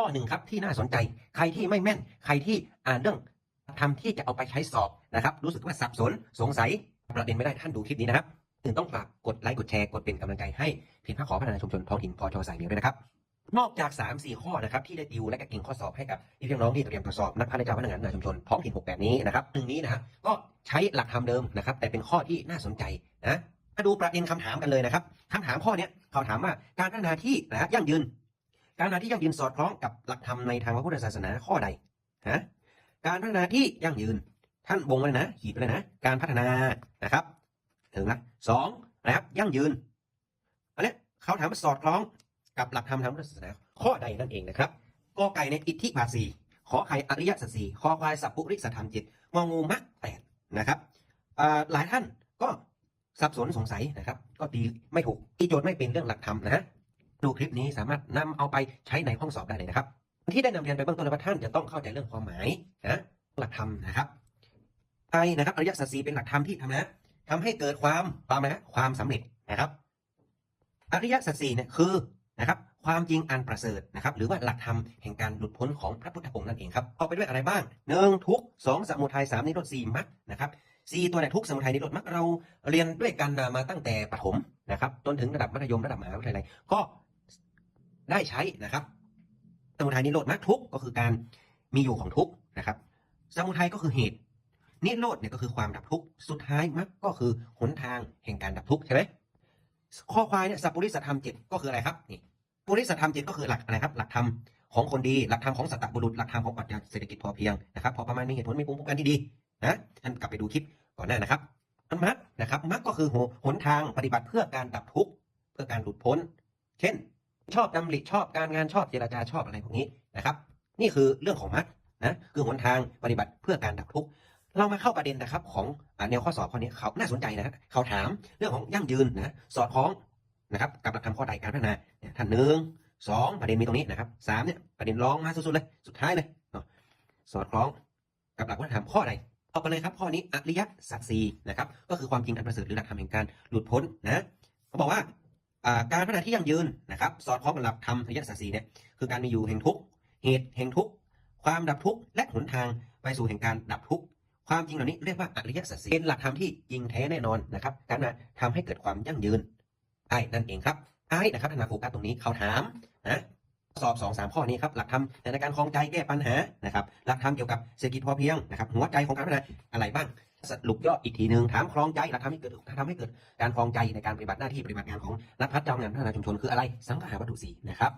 ข้อหนึ่งครับที่น่าสนใจ ใครที่ไม่แม่น ใครที่อ่านเรื่องทำที่จะเอาไปใช้สอบนะครับ รู้สึกว่าสับสนสงสัยประเด็นไม่ได้ท่านดูคลิปนี้นะครับถึงต้องฝากกดไลค์กดแชร์กดเป็นกำลังใจให้เพจพระขอพัฒนาชุมชนท้องถิ่นพอชสายเมียวด้วยนะครับนอกจาก 3 4 ข้อนะครับที่ได้ติวและก็เก่งข้อสอบให้กับพี่น้องที่เตรียมทดสอบนักพัฒนาเจ้าพนักงานในชุมชนท้องถิ่น6แบบนี้นะครับหนึ่งนี้นะก็ใช้หลักธรรมเดิมนะครับ แต่เป็นข้อที่น่าสนใจนะมาดูประเด็นคำถามกันเลยนะครับคำถามข้อนี้เขาถามว่าการพัฒนาที่นะยั่งยืน การพัฒนาที่ยั่งยืนสอดคล้องกับหลักธรรมในทางพระพุทธศาสนาข้อใดฮะการพัฒนาที่ยั่งยืนท่านวงไว้นะขีดไปเลยนะการพัฒนานะครับถึงละสองนะครับยั่งยืนอันนี้เขาถามว่าสอดคล้องกับหลักธรรมทางพุทธศาสนาข้อใดนั่นเองนะครับกอไก่ในอิทธิบาทสีขอไข่อริยสัจสี่คอควายสัพพุริสธรรมจิตงองูมรรคแปดนะครับหลายท่านก็สับสนสงสัยนะครับ ก็ตีไม่ถูกที่โจทย์ไม่เป็นเรื่องหลักธรรมนะฮะ ดูคลิปนี้สามารถนำเอาไปใช้ในห้องสอบได้เลยนะครับ ที่ได้นำเรียนไปเบื้องต้นแล้วว่าท่านจะต้องเข้าใจเรื่องความหมายนะหลักธรรมนะครับไอนะครับอริยสัจสีเป็นหลักธรรมที่ทำนะทำให้เกิดความความนะความสำเร็จนะครับอริยสัจสี่เนี่ยคือนะครับความจริงอันประเสริฐนะครับ หรือว่าหลักธรรมแห่งการหลุดพ้นของพระพุทธองค์นั่นเองครับเอาไปด้วยอะไรบ้างหนึ่งทุกสองสมุทัยสามนิโรธสี่มรรคนะครับสี่ตัวไหนทุกสมุทัยนิโรธมรรคเราเรียนด้วยกันมาตั้งแต่ประถมนะครับจนถึงระดับมัธยมระดับมหาวิทยาลัยก็ ได้ใช้นะครับ สมุทัยนิโรธมรรคทุกก็คือการมีอยู่ของทุกนะครับ สมุทัยก็คือเหตุ นิโรธเนี่ยก็คือความดับทุกสุดท้ายมรรคก็คือหนทางแห่งการดับทุกใช่ไหมข้อควายเนี่ยสัพพุริสธรรมเจ็ดก็คืออะไรครับนี่ปุริสธรรมเจ็ดก็คือหลักอะไรครับ หลักธรรมของคนดี หลักธรรมของสัตตบุรุษหลักธรรมของปรัชญาเศรษฐกิจพอเพียงนะครับพอประมาณมีเหตุผลมีภูมิคุ้มกันที่ดีนะท่านกลับไปดูคลิปก่อนหน้านะครับมรรคนะครับมรรคก็คือหนทางปฏิบัติเพื่อการดับทุกข์เพื่อการหลุดพ้น เช่น ชอบดำริชอบการงานชอบเจรจาชอบอะไรพวกนี้นะครับ นี่คือเรื่องของมรรคนะคือหนทางปฏิบัติเพื่อการดับทุกข์เรามาเข้าประเด็นนะครับของแนวข้อสอบข้อนี้เขาน่าสนใจนะเขาถามเรื่องของยั่งยืนนะสอดคล้องนะครับกับหลักธรรมข้อใดการพัฒนาเนี่ยท่านหนึ่งสองประเด็นมีตรงนี้นะครับสามเนี่ยประเด็นร้องมาสุดๆเลยสุดท้ายเลยสอดคล้องกับหลักวัฒนธรรมข้อใดเอาไปเลยครับข้อนี้อริยสัจสี่นะครับก็คือความจริงอันประเสริฐหรือหลักธรรมแห่งการหลุดพ้นนะเขาบอกว่า การพัฒนาที่ยั่งยืนนะครับสอดคล้องกับหลักธรรมอริยสัจสี่เนี่ยคือการมีอยู่แห่งทุกข์เหตุแห่งทุกข์ความดับทุกข์และหนทางไปสู่แห่งการดับทุกข์ความจริงเหล่านี้เรียกว่าอริยสัจสี่เป็นหลักธรรมที่จริงแท้แน่นอนนะครับการนะทำให้เกิดความยั่งยืนไอ้นั่นเองครับไอ้นะครับท่านมาโฟกัสตรงนี้เขาถามนะสอบสองสามข้อนี้ครับหลักธรรมในการคลองใจแก้ปัญหานะครับหลักธรรมเกี่ยวกับเศรษฐกิจพอเพียงนะครับหัวใจของการพัฒนาอะไรบ้าง สรุปย่ออีกทีหนึ่งถามคลองใจหลักธรรมให้เกิดทำให้เกิดการคลองใจในการปฏิบัติหน้าที่ปฏิบัติงานของนักพัฒนาเจ้างานพัฒนาชุมชนคืออะไร สังขาวัตถุสีนะครับ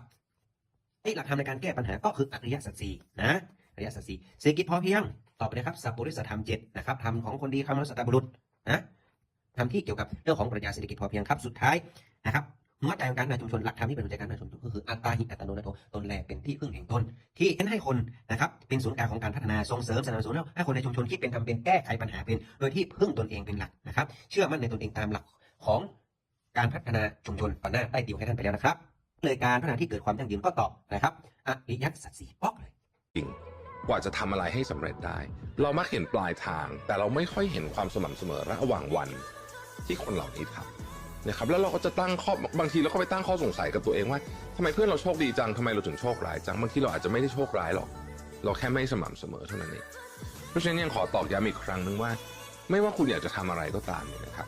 ไอ้หลักธรรมในการแก้ปัญหาก็คืออริยสัจสี่นะอริยสัจสี่เศรษฐกิจพอเพียงต่อไปนะครับสัพพุริสธรรมเจ็ดนะครับธรรมของคนดีคำนุสัตบุรุษนะธรรมที่เกี่ยวกับเรื่องของปรัชญาเศรษฐกิจพอเพียงครับสุดท้ายนะครับ หัวใจของการนาชุมชนหลักธรรมที่เป็นหัวใจการนาชุมชนก็คืออัตตาหิอัตโนนาโถตนแลเป็นที่พึ่งแห่งตนที่เน้นให้คนนะครับเป็นศูนย์กลางของการพัฒนาส่งเสริมสนับสนุนให้คนในชุมชนคิดเป็นทำเป็นแก้ไขปัญหาเป็น โดยที่พึ่งตนเองเป็นหลักนะครับ เชื่อมั่นในตนเองตามหลักของการพัฒนาชุมชนก่อนหน้าได้ติวให้ท่านไปแล้วนะครับเลยการพัฒนาที่เกิดความยั่งยืนก็ตอบนะครับอริยสัจสี่ป๊อกเลยจริงกว่าจะทำอะไรให้สำเร็จได้ เรามักเห็นปลายทาง แต่เราไม่ค่อยเห็นความสม่ำเสมอระหว่างวันที่คนเหล่านี้ทำ นะครับแล้วเราก็จะตั้งข้อบางทีเราก็ไปตั้งข้อสงสัยกับตัวเองว่าทำไมเพื่อนเราโชคดีจังทำไมเราถึงโชคร้ายจังบางทีเราอาจจะไม่ได้โชคร้ายหรอก เราแค่ไม่สม่ำเสมอเท่านั้นเองเพราะฉะนั้นยังขอตอกย้ำอีกครั้งหนึงว่า ไม่ว่าคุณอยากจะทำอะไรก็ตามเนี่ยนะครับ